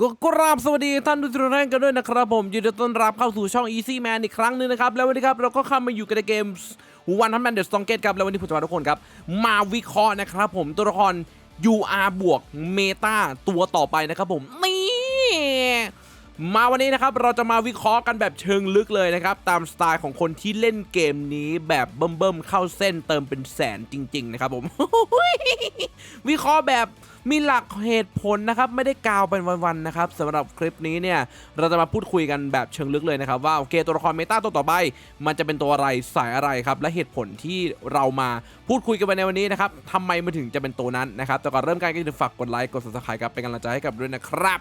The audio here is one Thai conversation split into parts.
ก็กราบสวัสดีท่านทุกท่านกันด้วยนะครับผมยินดีต้อนรับเข้าสู่ช่อง Easy Man อีกครั้งหนึ่งนะครับ แล้ววันนี้ครับ เราก็เข้ามาอยู่กันในเกม One Punch Man The Strongest ครับ แล้ววันนี้ผมจะพาทุกคนครับ มาวิเคราะห์นะครับผมตัวละคร UR บวกเมตาตัวต่อไปนะครับผม นี่ มาวันนี้นะครับ เราจะมาวิเคราะห์กันแบบเชิงลึกเลยนะครับ ตามสไตล์ของคนที่เล่นเกมนี้แบบเบิ่มๆเข้าเส้นเติมเป็นแสนจริง ๆ นะครับผมวิเคราะห์แบบ มีหลักเหตุผลนะครับไม่ได้กาวเป็นวันๆนะครับสำหรับคลิปนี้เนี่ยเราจะมาพูดคุยกันแบบเชิงลึกเลยนะครับว่าโอเคตัวละครเมตาตัวต่อไป มันจะเป็นตัวอะไรสายอะไรครับและเหตุผลที่เรามาพูดคุยกันไปในวันนี้นะครับทำไมมันถึงจะเป็นตัวนั้นนะครับแต่ก่อนเริ่มการก็อย่าลืมฝากกดไลค์กด subscribe ครับเป็นกำลังใจให้กับด้วยนะครับ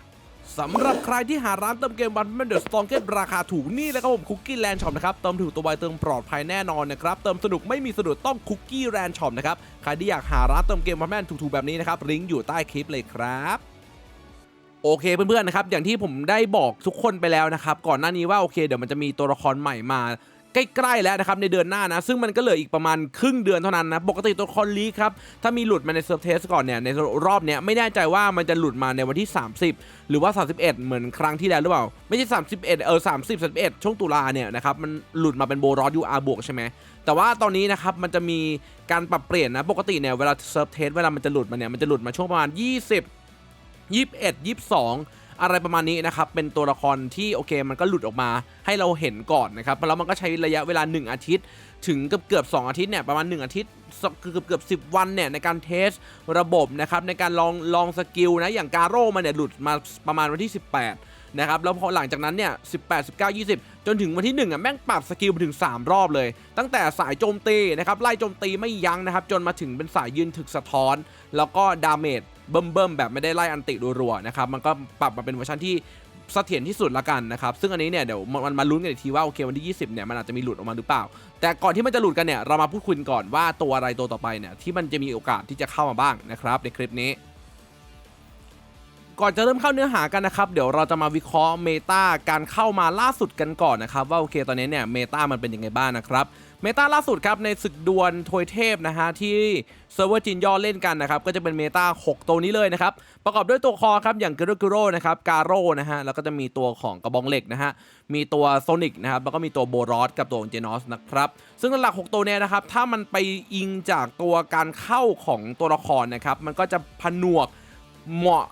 สำหรับใครที่หาร้านเติมเกมวันแมนเดอร์สตองเกตราคาถูกนี่แล้วครับผมคุกกี้แลนด์ช็อปนะครับเติมถูกตัวไวเติมปลอดภัยแน่นอนนะครับเติมสนุกไม่มีสะดุดต้องคุกกี้แลนด์ช็อปนะครับใครที่อยากหาร้านเติมเกมวันแมนถูกๆแบบนี้นะครับลิงก์อยู่ใต้คลิปเลยครับโอเคเพื่อนๆนะครับอย่างที่ผมได้บอกทุกคนไปแล้วนะครับก่อนหน้านี้ว่าโอเคเดี๋ยวมันจะมีตัวละครใหม่มา ใกล้ๆแล้วนะครับในเดือนหน้านะ ซึ่งมันก็เหลืออีกประมาณครึ่งเดือนเท่านั้นนะ ปกติตัวละครลีครับ ถ้ามีหลุดมาในเซิร์ฟเทสก่อนเนี่ย ในรอบเนี้ยไม่แน่ใจว่ามันจะหลุดมาในวันที่ 30 หรือว่า 31 เหมือนครั้งที่แล้วหรือเปล่า ไม่ใช่ 31 เออ 30 31 ช่วงตุลาเนี่ยนะครับ มันหลุดมาเป็นโบรอสยูอาร์บวกใช่ไหมแต่ว่าตอนนี้นะครับมันจะมีการปรับเปลี่ยนนะปกติเนี่ยเวลาเซิร์ฟเทสเวลามันจะหลุดมาเนี่ยมันจะหลุดมาช่วงประมาณ 20 21 22 อะไรประมาณนี้นะครับเป็นตัวละครที่โอเคมันก็หลุดออกมาให้เราเห็นก่อนนะครับแล้วมันก็ใช้ระยะเวลา 1 อาทิตย์ ถึงเกือบเกือบ2อาทิตย์เนี่ยประมาณ 1 อาทิตย์เกือบเกือบสิวันเนี่ยในการเทสระบบนะครับในการลองลองสกิลนะอย่างการโร่มันเนี่ยหลุดมาประมาณวันที่ 18นะครับแล้วพอหลังจากนั้นเนี่ย18 19 20 จนถึงวันที่1อะแม่งปรับสกิลไปถึง 3 รอบเลย ตั้งแต่สายโจมตีนะครับไล่โจมตีไม่ยั้งนะครับจนมาถึงเป็นสายยืนถึกสะท้อน แล้วก็ดาเมจ เบิ่มๆแบบไม่ได้ไล่อันติรัวๆนะครับมันก็ปรับมาเป็นเวอร์ชันที่เสถียรที่สุดละกันนะครับ ซึ่งอันนี้เนี่ยเดี๋ยวมันมาลุ้นกันอีกทีว่าโอเควันที่ 20 เนี่ยมันอาจจะมีหลุดออกมาหรือเปล่า แต่ก่อนที่มันจะหลุดกันเนี่ยเรามาพูดคุยกันก่อนว่าตัวอะไรตัวต่อไปเนี่ยที่มันจะมีโอกาสที่จะเข้ามาบ้างนะครับในคลิปนี้ ก่อนจะเริ่มเข้าเนื้อหากันนะครับ เดี๋ยวเราจะมาวิเคราะห์เมตาการเข้ามาล่าสุดกันก่อนนะครับ ว่าโอเคตอนนี้เนี่ยเมตามันเป็นยังไงบ้างนะครับเมตาล่าสุดครับในศึกดวลทวยเทพนะฮะที่เซิร์ฟเวอร์จีนย่อเล่นกันนะครับก็จะเป็นเมตา6 ตัวนี้เลยนะครับประกอบด้วยตัวคอครับอย่างเกโรเกโรนะครับการโรนะฮะแล้วก็จะมีตัวของกระบองเหล็กนะฮะมีตัวโซนิกนะครับแล้วก็มีตัวโบรอสกับตัวเจนอสนะครับซึ่งหลัก 6 ตัวเนี้ยนะครับถ้ามันไปอิงจากตัวการเข้าของตัวละครนะครับมันก็จะผนวกเหมาะ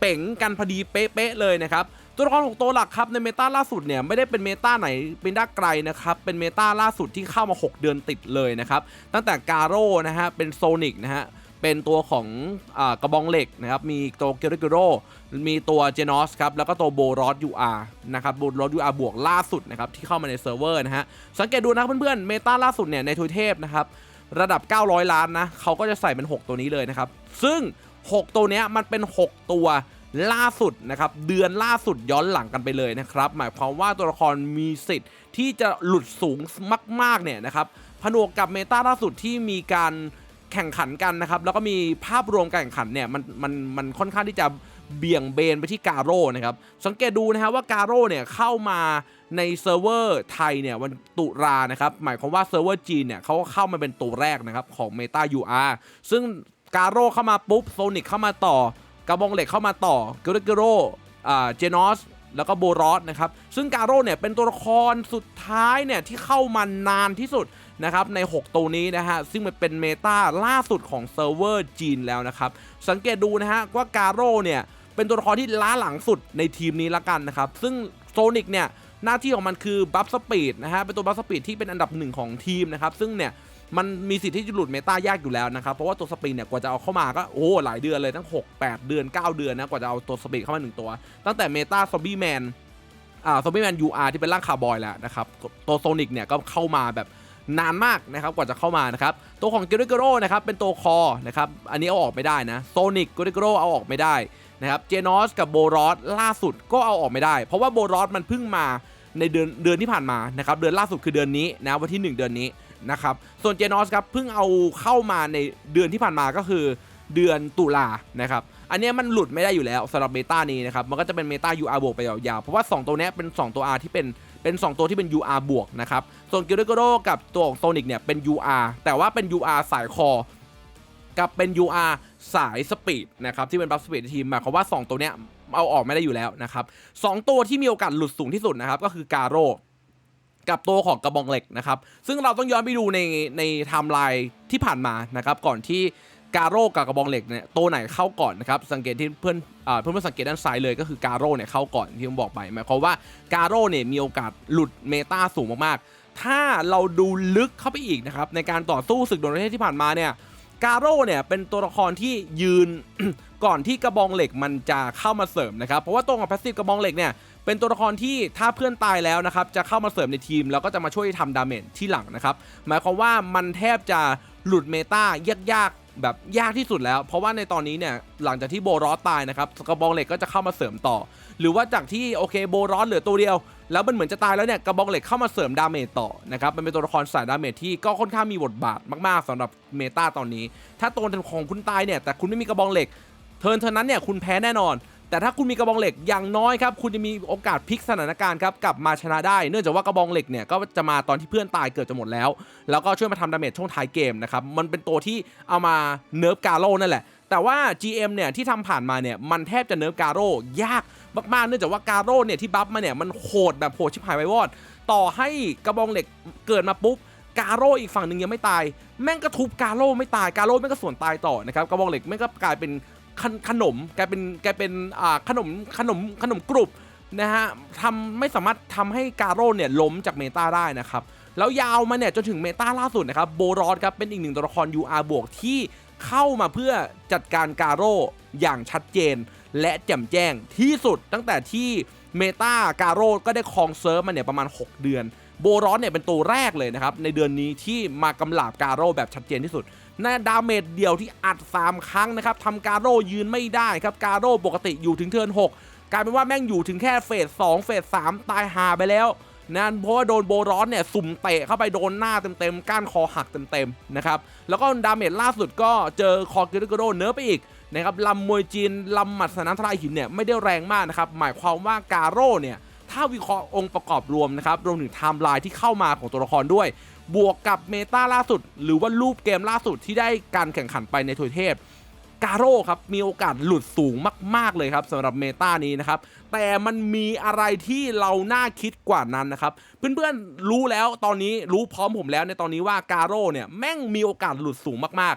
เป๋งกันพอดีเป๊ะๆเลยนะครับตัวละครของตัวหลักครับในเมตาล่าสุดเนี่ยไม่ได้เป็นเมตาไหนเป็นด้าไกลนะครับเป็นเมตาล่าสุดที่เข้ามา 6 เดือนติดเลยนะครับตั้งแต่การโร่นะฮะเป็นโซนิกนะฮะเป็นตัวของอกระบองเหล็กนะครับมีตัวเกโรเกโรมีตัวเจนอสครับแล้วก็ตัวโบรอสยูอาร์นะครับโบรอสยูอาร์บวกล่าสุดนะครับที่เข้ามาในเซิร์ฟเวอร์นะฮะสังเกตดูนะครับเพื่อนๆเมตาล่าสุดเนี่ยในทวยเทพนะครับระดับ 900 ล้านนะเขาก็จะใส่เป็น 6 ตัวนี้เลยนะครับ ซึ่ง 6 ตัวเนี้ยมันเป็น 6 ตัวล่าสุดนะครับเดือนล่าสุดย้อนหลังกันไปเลยนะครับ หมายความว่าตัวละครมีสิทธิ์ที่จะหลุดสูงมากๆเนี่ยนะครับผนวกกับเมตาล่าสุดที่มีการแข่งขันกันนะครับแล้วก็มีภาพรวมการแข่งขันเนี่ยมันมันมันค่อนข้างที่จะเบี่ยงเบนไปที่กาโร่นะครับสังเกตดูนะฮะว่ากาโร่เนี่ยเข้ามาในเซิร์ฟเวอร์ไทยเนี่ยวันตุลานะครับหมายความว่าเซิร์ฟเวอร์จีนเนี่ยเขาก็เข้ามาเป็นตัวแรกนะครับของ Meta UR ซึ่ง กาโร่เข้ามาปุ๊บโซนิกเข้ามาต่อกระบองเหล็กเข้ามาต่อเกโรเกโรอ่าเจนอสแล้วก็โบรอสนะครับ ซึ่งกาโร่เนี่ยเป็นตัวละครสุดท้ายเนี่ยที่เข้ามานานที่สุดนะครับใน 6 ตัวนี้นะฮะ ซึ่งมันเป็นเมตาล่าสุดของเซิร์ฟเวอร์จีนแล้วนะครับ สังเกตดูนะฮะว่ากาโร่เนี่ยเป็นตัวละครที่ล้าหลังสุดในทีมนี้ละกันนะครับ ซึ่งโซนิกเนี่ยหน้าที่ของมันคือบัฟสปีดนะฮะเป็นตัวบัฟสปีดที่เป็นอันดับหนึ่งของทีมนะครับ ซึ่งเนี่ย มันมีสิทธิ์ที่จะหลุดเมตายากอยู่แล้วนะครับ เพราะว่าตัวสปีดเนี่ยกว่าจะเอาเข้ามาก็โอ้หลายเดือนเลยทั้ง 6 8 เดือน 9 เดือนนะกว่าจะเอาตัวสปีดเข้ามาหนึ่งตัว ตั้งแต่เมตาซอมบี้แมนอ่าซอมบี้แมนยูอาร์ที่เป็นร่างคาร์บอยแล้วนะครับตัวโซนิกเนี่ยก็เข้ามาแบบนานมากนะครับกว่าจะเข้ามานะครับตัวของเกโรเกโรนะครับเป็นตัวคอนะครับอันนี้เอาออกไม่ได้นะโซนิกเกโรเกโรเอาออกไม่ได้นะครับเจนอสกับโบรอสล่าสุดก็เอาออกไม่ได้ เพราะว่าโบรอสมันเพิ่งมาในเดือนเดือนที่ผ่านมานะครับเดือนล่าสุดคือเดือนนี้นะวันที่ 1 เดือนนี้ นะครับ ส่วนเจนอสครับเพิ่งเอาเข้ามาในเดือนที่ผ่านมาก็คือเดือนตุลานะครับ อันนี้มันหลุดไม่ได้อยู่แล้วสำหรับเมตานี้นะครับ มันก็จะเป็นเมตา UR บวกไปยาวๆ เพราะว่า 2 ตัวนี้เป็น 2 ตัว R ที่เป็นเป็น 2 ตัวที่เป็น UR บวกนะครับ ส่วนเกโรเกโรกับตัวของโซนิกเนี่ยเป็น UR แต่ว่าเป็น UR สายคอ กับเป็น UR สายสปีดนะครับที่เป็นบัฟสปีดทีมหมายความว่า 2 ตัวเนี้ยเอาออกไม่ได้อยู่แล้วนะครับสองตัวที่มีโอกาสหลุดสูงที่สุดนะครับก็คือกาโร กับตัวของกระบองเหล็กนะครับ ซึ่งเราต้องย้อนไปดูในในไทม์ไลน์ที่ผ่านมานะครับ ก่อนที่การโร่กับกระบองเหล็กเนี่ยตัวไหนเข้าก่อนนะครับ สังเกตที่เพื่อนเพื่อนเพื่อนสังเกตด้านซ้ายเลยก็คือการโร่เนี่ยเข้าก่อนที่ผมบอกไปหมายความว่าการโร่เนี่ยมีโอกาสหลุดเมตาสูงมากๆ ถ้าเราดูลึกเข้าไปอีกนะครับในการต่อสู้ศึกดวลประเทศที่ผ่านมาเนี่ยการโร่เนี่ยเป็นตัวละครที่ยืนก่อนที่กระบองเหล็กมันจะเข้ามาเสริมนะครับ เพราะว่าตัวของแพสซีฟกระบองเหล็กเนี่ย เป็นตัวละครที่ถ้าเพื่อนตายแล้วนะครับจะเข้ามาเสริมในทีม แล้วก็จะมาช่วยทำดาเมจที่หลังนะครับหมายความว่ามันแทบจะหลุดเมตายากๆแบบยากที่สุดแล้ว เพราะว่าในตอนนี้เนี่ยหลังจากที่โบรอสตายนะครับกระบองเหล็กก็จะเข้ามาเสริมต่อ หรือว่าจากที่โอเคโบรอสเหลือตัวเดียว แล้วมันเหมือนจะตายแล้วเนี่ยกระบองเหล็กเข้ามาเสริมดาเมจต่อนะครับมันเป็นตัวละครสายดาเมจที่ก็ค่อนข้างมีบทบาทมากๆสำหรับเมตาตอนนี้ ถ้าตัวของคุณตายเนี่ยแต่คุณไม่มีกระบองเหล็กเทิร์นเทิร์นนั้นเนี่ยคุณแพ้แน่นอน แต่ถ้าคุณมีกระบองเหล็กอย่างน้อยครับคุณจะมีโอกาสพลิกสถานการณ์ครับกลับมาชนะได้ เนื่องจากว่ากระบองเหล็กเนี่ยก็จะมาตอนที่เพื่อนตายเกือบจะหมดแล้ว แล้วก็ช่วยมาทำดาเมจช่วงท้ายเกมนะครับมันเป็นตัวที่เอามาเนิร์ฟกาโร่นั่นแหละแต่ว่า GM เนี่ยที่ทำผ่านมาเนี่ยมันแทบจะเนิร์ฟกาโร่ยากมากๆเนื่องจากว่ากาโร่เนี่ยที่บัฟมาเนี่ยมันโหดแบบโหดชิบหายไววอด ต่อให้กระบองเหล็กเกิดมาปุ๊บกาโร่อีกฝั่งหนึ่งยังไม่ตาย แม่งก็ทุบกาโร่ไม่ตายกาโร่แม่งก็ส่วนตายต่อนะครับกระบองเหล็กแม่งก็กลายเป็น ขนขนมกเป็นแกเป็นอ่าขนมขนมขนมกรุบนะฮะทำไม่สามารถทำให้กาโร่เนี่ยล้มจากเมตาได้นะครับ แล้วยาวมาเนี่ยจนถึงเมตาล่าสุดนะครับโบรอสครับเป็นอีกหนึ่งตัวละคร UR บวกที่เข้ามาเพื่อจัดการกาโร่อย่างชัดเจน และแจ่มแจ้งที่สุดตั้งแต่ที่เมตาการโร่ก็ได้ครองเซิร์ฟมาเนี่ยประมาณ 6 เดือน โบรอนเนี่ยเป็นตัวแรกเลยนะครับ ในเดือนนี้ที่มากำลาบการโร่แบบชัดเจนที่สุด นดาเมจเดียวที่อัด 3 ครั้งนะครับทำการโร่ยืนไม่ได้ครับการโร่ปกติอยู่ถึงเทิร์น6กลายเป็นว่าแม่งอยู่ถึงแค่เฟส2เฟส3ตายหาไปแล้วนะเพราะว่าโดนโบรอนเนี่ยสุ่มเตะเข้าไปโดนหน้าเต็มๆ ก้านคอหักเต็มๆนะครับแล้วก็ดาเมจล่าสุดก็เจอคอกิริโกโดเนื้อไปอีกนะครับลำมวยจีนลำหมัดสนามทลายหินเนี่ยไม่ได้แรงมากนะครับหมายความว่าการโร่เนี่ยถ้าวิเคราะห์องค์ประกอบรวมนะครับรวมถึงไทม์ไลน์ที่เข้ามาของตัวละครด้วย บวกกับเมตาล่าสุด หรือว่ารูปเกมล่าสุดที่ได้การแข่งขันไปในทวยเทพกาโร่ครับมีโอกาสหลุดสูงมาก ๆ เลยครับสำหรับเมตานี้นะครับ แต่มันมีอะไรที่เราน่าคิดกว่านั้นนะครับ เพื่อน ๆ รู้แล้วตอนนี้รู้พร้อมผมแล้วในตอนนี้ว่ากาโร่เนี่ย แม่งมีโอกาสหลุดสูงมาก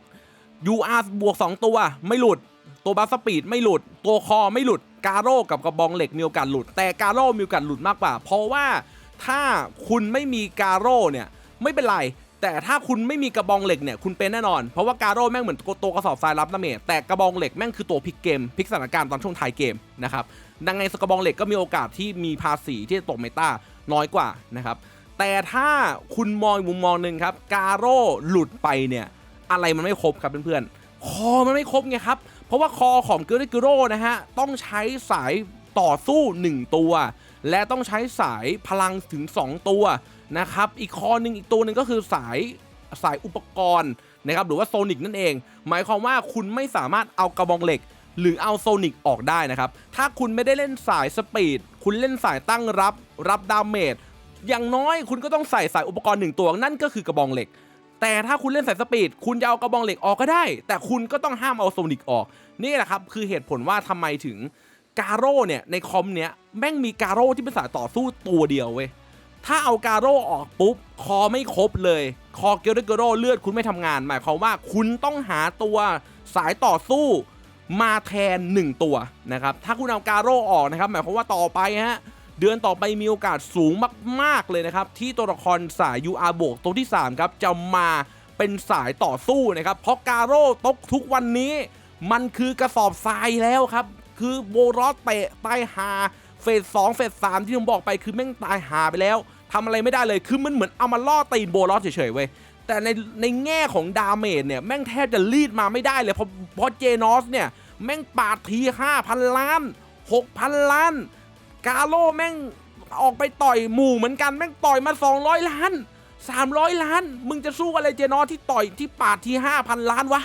ๆ UR บวก 2 ตัวไม่หลุด ตัวบัฟสปีดไม่หลุด ตัวคอไม่หลุดกาโร่กับกระบองเหล็กมีโอกาสหลุด แต่กาโร่มีโอกาสหลุดมากกว่า เพราะว่า ถ้าคุณไม่มีกาโร่เนี่ยไม่เป็นไร แต่ถ้าคุณไม่มีกระบองเหล็กเนี่ยคุณเป็นแน่นอน เพราะว่าการโร่แม่งเหมือนตัวกระสอบทรายรับดาเมจแต่กระบองเหล็กแม่งคือตัวพลิกเกมพลิกสถานการณ์ตอนช่วงท้ายเกมนะครับดังไงสกระบองเหล็กก็มีโอกาสที่มีภาษีที่จะตกเมตาน้อยกว่านะครับแต่ถ้าคุณมองมุมมองหนึ่งครับการโร่หลุดไปเนี่ยอะไรมันไม่ครบครับเพื่อนๆคอมันไม่ครบไงครับเพราะว่าคอของเกอริกิโร่นะฮะต้องใช้สายต่อสู้ 1 ตัว และต้องใช้สายพลังถึง 2 ตัวนะครับ อีกคอหนึ่งอีกตัวหนึ่งก็คือสายสายอุปกรณ์นะครับหรือว่าโซนิกนั่นเอง หมายความว่าคุณไม่สามารถเอากระบองเหล็ก หรือเอาโซนิกออกได้นะครับ ถ้าคุณไม่ได้เล่นสายสปีด คุณเล่นสายตั้งรับ รับดาเมจอย่างน้อยคุณก็ต้องใส่สายอุปกรณ์หนึ่งตัวนั่นก็คือกระบองเหล็ก แต่ถ้าคุณเล่นสายสปีด คุณจะเอากระบองเหล็กออกก็ได้ แต่คุณก็ต้องห้ามเอาโซนิกออก นี่แหละครับคือเหตุผลว่าทำไมถึง กาโร่เนี่ยในคอมเนี้ยแม่งมีกาโร่ที่เป็นสายต่อสู้ตัวเดียวเว้ยถ้าเอากาโร่ออกปุ๊บ คอไม่ครบเลย คอเกลเดโกโร่เลือดคุณไม่ทำงาน หมายความว่าคุณต้องหาตัวสายต่อสู้มาแทน 1 ตัวนะครับ ถ้าคุณเอากาโร่ออกนะครับ หมายความว่าต่อไปฮะ เดือนต่อไปมีโอกาสสูงมาก ๆ เลยนะครับ ที่ตัวละครสาย UR บวกตัวที่ 3 ครับ จะมาเป็นสายต่อสู้นะครับ เพราะกาโร่ตกทุกวันนี้ มันคือกระสอบทรายแล้วครับ คือโบรอสเตะตายหาเฟสสองเฟสสามที่ผมบอกไปคือแม่งตายหาไปแล้วทำอะไรไม่ได้เลยคือมันเหมือนเอามาล่อตีนโบรอสเฉยๆเว้ยแต่ในในแง่ของดาเมจเนี่ยแม่งแทบจะรีดมาไม่ได้เลยเพราะเพราะเจนอสเนี่ยแม่งปาดที5,000ล้าน6,000ล้าน กาโลแม่งออกไปต่อยหมู่เหมือนกันแม่งต่อยมา200ล้าน300ล้าน มึงจะสู้อะไรเจนอสที่ต่อยที่ปาดที5,000ล้านวะ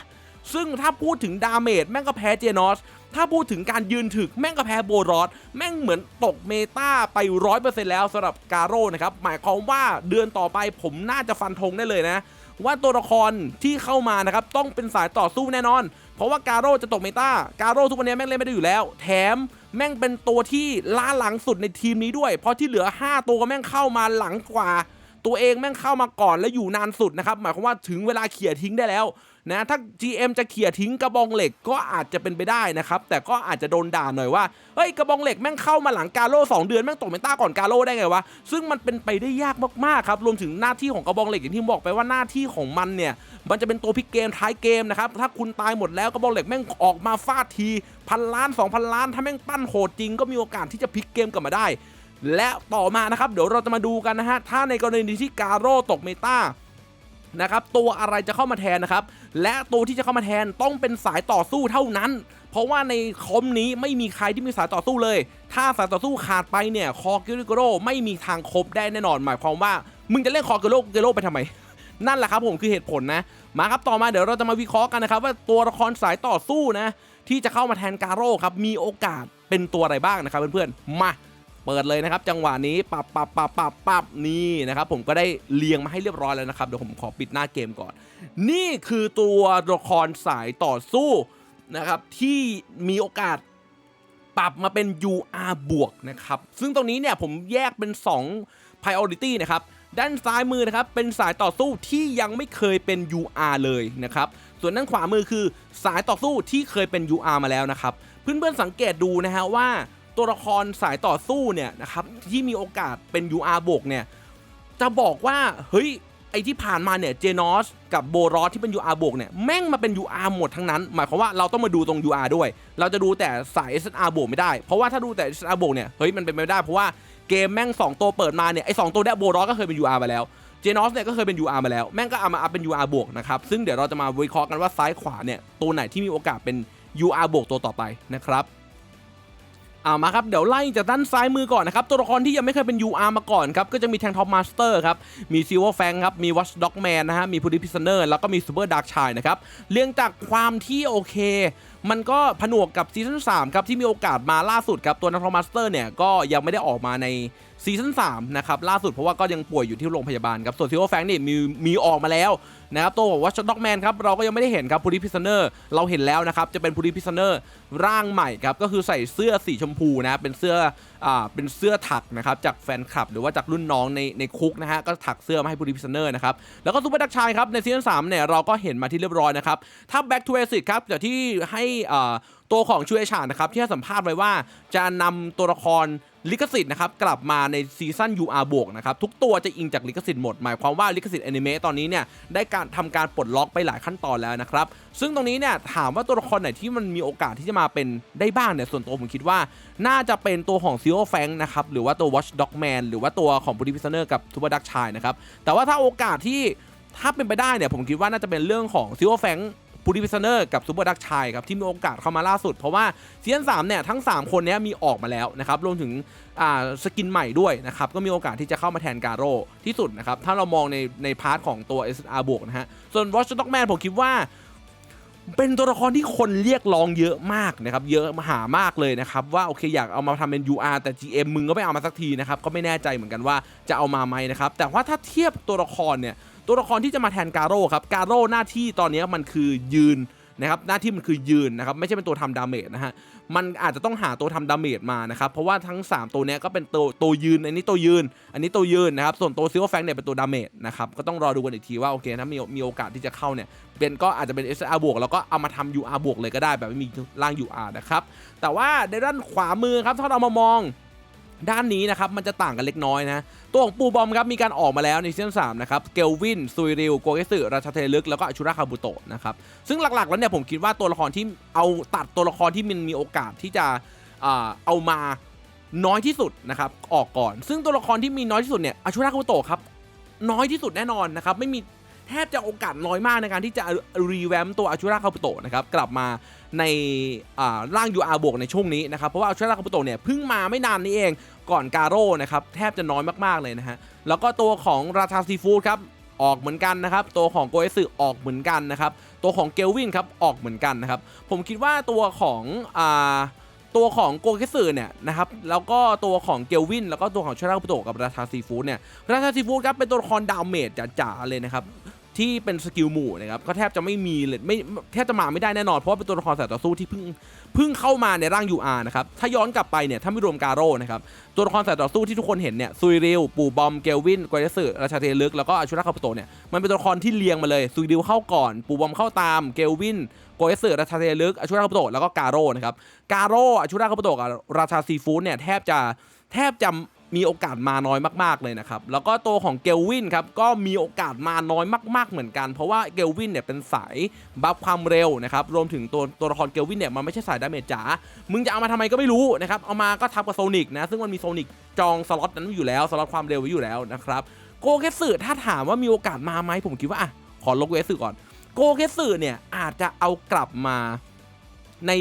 ซึ่งถ้าพูดถึงดาเมจแม่งก็แพ้เจนอส ถ้าพูดถึงการยืนถึกแม่งก็แพ้โบรอสแม่งเหมือนตกเมตาไป100%แล้วสำหรับกาโร่นะครับหมายความว่าเดือนต่อไปผมน่าจะฟันธงได้เลยนะ ว่าตัวละครที่เข้ามานะครับต้องเป็นสายต่อสู้แน่นอน เพราะว่าการโร่จะตกเมตาการโร่ทุกวันนี้แม่งเล่นไม่ได้อยู่แล้ว แถมแม่งเป็นตัวที่ล้าหลังสุดในทีมนี้ด้วย เพราะที่เหลือ 5 ตัวแม่งเข้ามาหลังกว่า ตัวเองแม่งเข้ามาก่อนและอยู่นานสุดนะครับหมายความว่าถึงเวลาเขี่ยทิ้งได้แล้ว นะถ้า GM จะเขี่ยทิ้งกระบองเหล็กก็อาจจะเป็นไปได้นะครับ แต่ก็อาจจะโดนด่าหน่อยว่าเฮ้ยกระบองเหล็กแม่งเข้ามาหลังกาโร่สองเดือนแม่งตกเมตาก่อนกาโร่ได้ไงวะซึ่งมันเป็นไปได้ยากมากๆครับรวมถึงหน้าที่ของกระบองเหล็กอย่างที่บอกไปว่าหน้าที่ของมันเนี่ยมันจะเป็นตัวพลิกเกมท้ายเกมนะครับถ้าคุณตายหมดแล้วกระบอกเหล็กแม่งออกมาฟาดทีพันล้าน 2,000 ล้าน ถ้าแม่งปั้นโหดจริงก็มีโอกาสที่จะพลิกเกมกลับมาได้ และต่อมานะครับ เดี๋ยวเราจะมาดูกันนะฮะ ถ้าในกรณีที่กาโร่ตกเมตา นะครับตัวอะไรจะเข้ามาแทนนะครับ และตัวที่จะเข้ามาแทนต้องเป็นสายต่อสู้เท่านั้น เพราะว่าในคอมนี้ไม่มีใครที่มีสายต่อสู้เลย ถ้าสายต่อสู้ขาดไปเนี่ยคอเกโรโกรไม่มีทางครบได้แน่นอน หมายความว่า มึงจะเล่นคอเกโรเกโรไปทำไม นั่นแหละครับผมคือเหตุผลนะ มาครับต่อมาเดี๋ยวเราจะมาวิเคราะห์กันนะครับ ว่าตัวละครสายต่อสู้นะ ที่จะเข้ามาแทนการโร่ครับมีโอกาสเป็นตัวอะไรบ้างนะครับเพื่อนๆมา เปิดเลยนะครับ จังหวะนี้ปับปับปับปับปับนี่นะครับผมก็ได้เรียงมาให้เรียบร้อยแล้วนะครับเดี๋ยวผมขอปิดหน้าเกมก่อน นี่คือตัวละครสายต่อสู้นะครับที่มีโอกาสปรับมาเป็น UR บวกนะครับซึ่งตรงนี้เนี่ยผมแยกเป็น 2 priority นะครับด้านซ้ายมือนะครับเป็นสายต่อสู้ที่ยังไม่เคยเป็น UR เลยนะครับส่วนด้านขวามือคือสายต่อสู้ที่เคยเป็น UR มาแล้วนะครับเพื่อนๆสังเกตดูนะฮะว่า ตัวละครสายต่อสู้เนี่ยนะครับที่มีโอกาสเป็น UR บวกเนี่ยจะบอกว่าเฮ้ยไอที่ผ่านมาเนี่ยเจนอสกับโบรอสที่เป็น UR บวกเนี่ยแม่งมาเป็น UR หมดทั้งนั้น หมายความว่าเราต้องมาดูตรง UR ด้วย เราจะดูแต่สาย SR บวกไม่ได้ เพราะว่าถ้าดูแต่ SR บวกเนี่ยเฮ้ยมันเป็นไปไม่ได้เพราะว่าเกมแม่ง 2 ตัวเปิดมาเนี่ยไอสตัวเนี่ยโบรอสก็เคยเป็น UR มาแล้วเจนอสเนี่ยก็เคยเป็น UR มาแล้วแม่งก็เอามาอัพเป็น UR บวกนะครับซึ่งเดี๋ยวเราจะมาวิเคราะห์กันว่าซ้ายขวาเนี่ยตัวไหนที่มีโอกาสเป็น UR บวกตัวต่อไปนะครับ เอามาครับเดี๋ยวไล่จากด้านซ้ายมือก่อนนะครับตัวละครที่ยังไม่เคยเป็น UR มาก่อนครับก็จะมีแทงท็อปมาสเตอร์ครับมีซิลเวอร์แฟงครับมีวอชด็อกแมนนะฮะมีพูดิพิซเนอร์แล้วก็มีซูเปอร์ดาร์กชายนะครับเรียงจากความที่โอเค มันก็ผนวกกับซีซั่น3ครับที่มีโอกาสมาล่าสุดครับตัวนักทอมาสเตอร์เนี่ยก็ยังไม่ได้ออกมาใน ซีซั่น3นะครับล่าสุดเพราะว่าก็ยังป่วยอยู่ที่โรงพยาบาลครับส่วนซิโอร์แฟงนี่มีมีออกมาแล้วนะครับตัวของวัชด็อกแมนครับเราก็ยังไม่ได้เห็นครับพูดิพิซเนอร์เราเห็นแล้วนะครับจะเป็นพูดิพิซเนอร์ร่างใหม่ครับก็คือใส่เสื้อสีชมพูนะเป็นเสื้อเป็นเสื้อถักนะครับจากแฟนคลับ หรือว่าจากรุ่นน้องในในคุกนะฮะก็ถักเสื้อมาให้ผู้ดิพิเนอร์นะครับแล้วก็ซูเปอร์ดักชายครับในซีซั่น3เนี่ยเราก็เห็นมาที่เรียบร้อยนะครับถ้า Back to Basic ครับจากที่ให้อ่าตัวของชูเอชานะครับที่ให้สัมภาษณ์ไว้ว่าจะนำตัวละครลิขสิทธิ์นะครับกลับมาในซีซั่น UR บวกนะครับทุกตัวจะอิงจากลิขสิทธิ์หมด หมายความว่าลิขสิทธิ์แอนิเมะตอนนี้เนี่ยได้การทำการปลดล็อกไปหลายขั้นตอนแล้วนะครับซึ่งตรงนี้เนี่ยถามว่าตัวละครไหนที่มันมีโอกาสที่จะมาเป็นได้บ้างเนี่ยส่วนตัวผมคิดว่า น่าจะเป็นตัวของซิโอแฟงนะครับหรือว่าตัว Watch Dog Man หรือว่าตัวของ b ูดิพิซเนอร์กับทูบดักชายนะครับแต่ว่าถ้าโอกาสที่ถ้าเป็นไปได้เนี่ยผมคิดว่าน่าจะเป็นเรื่องของซิโอแฟงบูดิพิซเนอร์กับซูเปอร์ดักชายครับ ที่มีโอกาสเข้ามาล่าสุด เพราะว่าซีซั่น3เนี่ย ทั้ง 3 คนนี้มีออกมาแล้วนะครับ รวมถึงสกินใหม่ด้วยนะครับ ก็มีโอกาสที่จะเข้ามาแทนการโร่ที่สุดนะครับ ถ้าเรามองในในพาร์ทของตัว SR บวกนะฮะ ส่วน Watch Dog Man ผมคิดว่า เป็นตัวละครที่คนเรียกร้องเยอะมากนะครับ เยอะมหามากเลยนะครับ ว่าโอเคอยากเอามาทำเป็น UR แต่ GM มึงก็ไม่เอามาสักทีนะครับ ก็ไม่แน่ใจเหมือนกันว่าจะเอามาไหมนะครับ แต่ว่าถ้าเทียบตัวละครเนี่ย ตัวละครที่จะมาแทนการโร่ครับ การโร่หน้าที่ตอนนี้มันคือยืนนะครับ หน้าที่มันคือยืนนะครับ ไม่ใช่เป็นตัวทำดาเมจนะฮะ มันอาจจะต้องหาตัวทำดาเมจมานะครับ เพราะว่าทั้ง 3 ตัวเนี้ยก็เป็นตัวตัวยืน อันนี้ตัวยืน อันนี้ตัวยืนนะครับ ส่วนตัวซิลเวอร์แฟงเนี่ยเป็นตัวดาเมจนะครับ ก็ต้องรอดูกันอีกทีว่าโอเคถ้ามีมีโอกาสที่จะเข้าเนี่ยเป็นก็อาจจะเป็น SR บวกแล้วก็เอามาทำ UR บวกเลยก็ได้แบบไม่มีร่าง UR นะครับ แต่ว่าในด้านขวามือครับถ้าเรามามอง ด้านนี้นะครับมันจะต่างกันเล็กน้อยนะ ตัวของปูบอมครับมีการออกมาแล้วในซีซั่น3นะครับเกลวินซุยริวโกเกสึราชาเทลึกแล้วก็อชุระคาบุโตะนะครับซึ่งหลักๆแล้วเนี่ยผมคิดว่าตัวละครที่เอาตัดตัวละครที่มันมีโอกาสที่จะเอามาน้อยที่สุดนะครับออกก่อน ซึ่งตัวละครที่มีน้อยที่สุดเนี่ยอชุระคาบุโตะครับน้อยที่สุดแน่นอนนะครับไม่มีแทบจะโอกาสน้อยมากในการที่จะรีแวมตัวอชุระคาบุโตะนะครับกลับมา ในอ่าร่าง UR บวกในช่วงนี้นะครับ เพราะว่าอชุระคาบุโตเนี่ยเพิ่งมาไม่นานนี้เองก่อนการโร่นะครับ แทบจะน้อยมากๆเลยนะฮะ แล้วก็ตัวของราชาซีฟู้ดครับออกเหมือนกันนะครับ ตัวของโกเอสึออกเหมือนกันนะครับ ตัวของเกลวินครับออกเหมือนกันนะครับ ผมคิดว่าตัวของอ่าตัวของโกเกสึเนี่ยนะครับแล้วก็ตัวของเกลวิน แล้วก็ตัวของชาราปุโตกับราชาซีฟู้ดเนี่ยราชาซีฟู้ดครับเป็นตัวละครดาวเมจจ๋าๆเลยนะครับ ที่เป็นสกิลหมู่นะครับก็แทบจะไม่มีเลยไม่แทบจะมาไม่ได้แน่นอนเพราะว่าเป็นตัวละครสายต่อสู้ที่เพิ่งเพิ่งเข้ามาในร่าง UR นะครับถ้าย้อนกลับไปเนี่ยถ้าไม่รวมกาโร่นะครับตัวละครสายต่อสู้ที่ทุกคนเห็นเนี่ยซุยริวปู่บอมเกลวินกวเดสึราชาเทลึกแล้วก็อาชุระคาปโตเนี่ยมันเป็นตัวละครที่เรียงมาเลยซุยริวเข้าก่อนปู่บอมเข้าตามเกลวินโกเอสึราชาเทลึกอาชุระคาปโตแล้วก็กาโร่นะครับกาโร่อาชุระคาปโตกับราชาซีฟู้ดเนี่ยแทบจะแทบจะ มีโอกาสมาน้อยมากๆเลยนะครับ แล้วก็ตัวของเกลวินครับก็มีโอกาสมาน้อยมากๆเหมือนกัน เพราะว่าเกลวินเนี่ยเป็นสายบัฟความเร็วนะครับ รวมถึงตัวตัวละครเกลวินเนี่ยมันไม่ใช่สายดาเมจจ๋า มึงจะเอามาทำไมก็ไม่รู้นะครับ เอามาก็ทับกับโซนิกนะ ซึ่งมันมีโซนิกจองสล็อตนั้นอยู่แล้ว สล็อตความเร็วไว้อยู่แล้วนะครับ โกเกสึถ้าถามว่ามีโอกาสมาไหมผมคิดว่าอะขอลกเวสึก่อน โกเกสึเนี่ยอาจจะเอากลับมาใน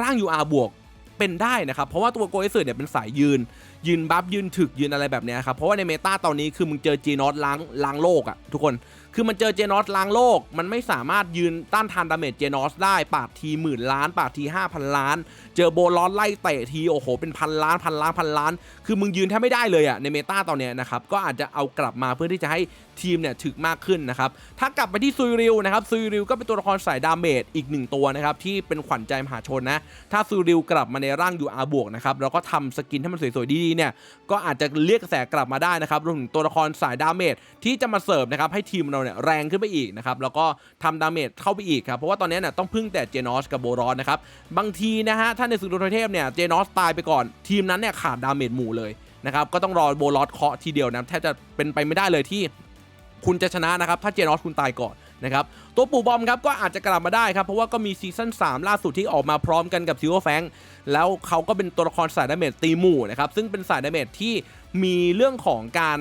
ร่าง UR บวกเป็นได้นะครับ เพราะว่าตัวโกเกสึเนี่ยเป็นสายยืน ยืนบัฟยืนถึกยืนอะไรแบบเนี้ยครับเพราะว่าในเมตาตอนนี้คือมึงเจอจีนอสล้างล้างโลกอะทุกคน คือมันเจอเจนอสล้างโลก มันไม่สามารถยืนต้านทานดาเมจเจนอสได้ ปาดทีหมื่นล้าน ปาดที5,000ล้าน เจอโบลอนไล่เตะทีโอ้โหเป็นพันล้านพันล้านพันล้าน คือมึงยืนแทบไม่ได้เลยอะในเมตาตอนเนี้ยนะครับ ก็อาจจะเอากลับมาเพื่อที่จะให้ทีมเนี่ยถึกมากขึ้นนะครับ ถ้ากลับไปที่ซุยริวนะครับ ซุยริวก็เป็นตัวละครสายดาเมจอีกหนึ่งตัวนะครับที่เป็นขวัญใจมหาชนนะ ถ้าซุยริวกลับมาในร่าง UR บวกนะครับแล้วก็ทำสกินให้มันสวยๆดีๆเนี่ย ก็อาจจะเรียกกระแสกลับมาได้นะครับ รวมถึงตัวละครสายดาเมจที่จะมาเสิร์ฟนะครับให้ทีมเราเนี่ยแรงขึ้นไปอีกนะครับแล้วก็ทำดาเมจเข้าไปอีกครับเพราะว่าตอนนี้เนี่ยต้องพึ่งแต่เจนอสกับโบรอนนะครับบางทีนะฮะถ้าในศึกโดนเทพเนี่ยเจนอสตายไปก่อนทีมนั้นเนี่ยขาดดาเมจหมู่เลยนะครับก็ต้องรอโบรอนเคาะทีเดียวนะแทบจะเป็นไปไม่ได้เลยที่คุณจะชนะนะครับถ้าเจนอสคุณตายก่อนนะครับตัวปู่บอมครับก็อาจจะกลับมาได้ครับเพราะว่าก็มีซีซั่น3 ล่าสุดที่ออกมาพร้อมกันกับซิลเวอร์แฟงแล้วเขาก็เป็นตัวละครสายดาเมจตีหมู่นะครับซึ่งเป็นสายดาเมจที่มีเรื่องของการ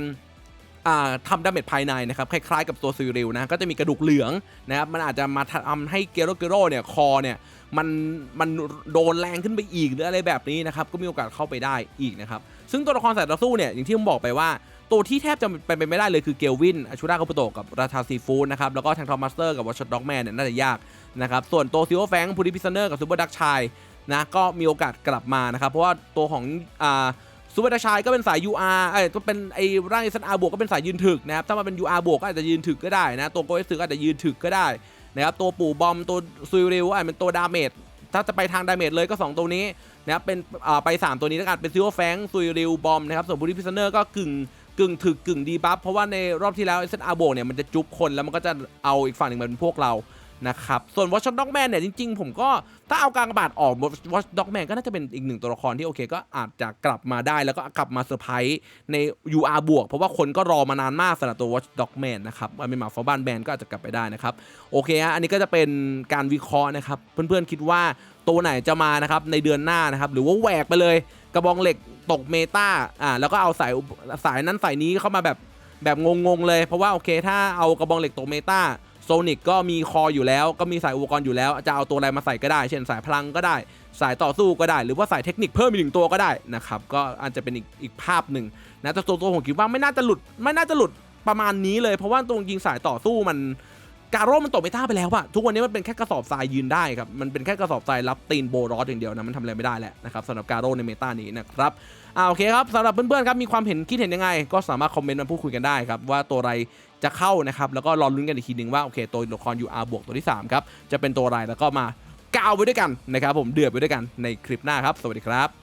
ทำดาเมจภายในนะครับคล้ายๆกับตัวซีริลนะก็จะมีกระดูกเหลืองนะครับมันอาจจะมาทำให้เกโรเกโรเนี่ยคอเนี่ยมันมันโดนแรงขึ้นไปอีกหรืออะไรแบบนี้นะครับก็มีโอกาสเข้าไปได้อีกนะครับซึ่งตัวละครสายต่อสู้เนี่ยอย่างที่ผมบอกไปว่าตัวที่แทบจะเป็นไปไม่ได้เลยคือเกลวินอาชูราคาปุโตกับราชาซีฟูดนะครับแล้วก็แทงทอมมาสเตอร์กับวอชด็อกแมนเนี่ยน่าจะยากนะครับส่วนตัวซิลเวอร์แฟงพูดิพิซเนอร์กับซูเปอร์ดักชายนะก็มีโอกาสกลับมานะครับเพราะว่าตัวของอ่า ซูเปอร์ดักชายก็เป็นสาย UR เอ้ยก็เป็นไอ้ร่างเอสอาร์บวกก็เป็นสายยืนถึกนะครับถ้ามาเป็น UR บวกก็อาจจะยืนถึกก็ได้นะตัวโกเอสึก็อาจจะยืนถึกก็ได้นะครับตัวปู่บอมตัวซุยริวอาจเป็นตัวดาเมจถ้าจะไปทางดาเมจเลยก็ 2 ตัวนี้นะครับเป็นอ่าไป 3 ตัวนี้แล้วกันเป็นซิลเวอแฟงซุยริวบอมนะครับส่วนบูริพิซเนอร์ก็กึ่งกึ่งถึกกึ่งดีบัฟเพราะว่าในรอบที่แล้วเซนอาโบเนี่ยมันจะจุ๊บคนแล้วมันก็จะเอาอีกฝั่งหนึ่งมาเป็นพวกเรา นะครับ ส่วนวอชด็อกแมนเนี่ยจริงๆ ผมก็ถ้าเอากางกระบาดออกวอชด็อกแมนก็น่าจะเป็นอีกหนึ่งตัวละครที่โอเค ก็อาจจะกลับมาได้แล้วก็กลับมาเซอร์ไพรส์ใน UR บวก เพราะว่าคนก็รอมานานมากสำหรับตัว Watch Dog Man นะครับมันเป็นหมาฟอบ้านแบนก็อาจจะกลับไปได้นะครับ โอเคฮะอันนี้ก็จะเป็นการวิเคราะห์นะครับ เพื่อนๆคิดว่าตัวไหนจะมานะครับในเดือนหน้านะครับหรือว่าแหวกไปเลย กระบองเหล็กตกเมตาอ่าแล้วก็เอาสายสายนั้นสายนี้เข้ามาแบบแบบงงๆเลย เพราะว่าโอเคถ้าเอากระบองเหล็กตกเมตา โซนิกก็มีคออยู่แล้ว ก็มีสายอุปกรณ์อยู่แล้ว จะเอาตัวอะไรมาใส่ก็ได้ เช่นสายพลังก็ได้ สายต่อสู้ก็ได้ หรือว่าสายเทคนิคเพิ่มอีกหนึ่งตัวก็ได้นะครับ ก็อาจจะเป็นอีกอีกภาพหนึ่งนะแต่ตัวตัวผมคิดว่าไม่น่าจะหลุด ไม่น่าจะหลุดประมาณนี้เลย เพราะว่าตรงยิงสายต่อสู้มัน การโร่มันตกเมตาไปแล้วอะทุกวันนี้มันเป็นแค่กระสอบทรายยืนได้ครับ มันเป็นแค่กระสอบทรายรับตีนโบรอสอย่างเดียวนะ มันทำอะไรไม่ได้แหละนะครับสำหรับการโร่ในเมตานี้นะครับอ่าโอเคครับสำหรับเพื่อนๆครับมีความเห็นคิดเห็นยังไง ก็สามารถคอมเมนต์มาพูดคุยกันได้ครับว่าตัวอะไรจะเข้านะครับแล้วก็รอลุ้นกันอีกทีหนึ่งว่าโอเคตัวละคร UR บวกตัวที่3ครับจะเป็นตัวอะไรแล้วก็มากาวไปด้วยกันนะครับผมเดือดไปด้วยกันในคลิปหน้าครับ สวัสดีครับ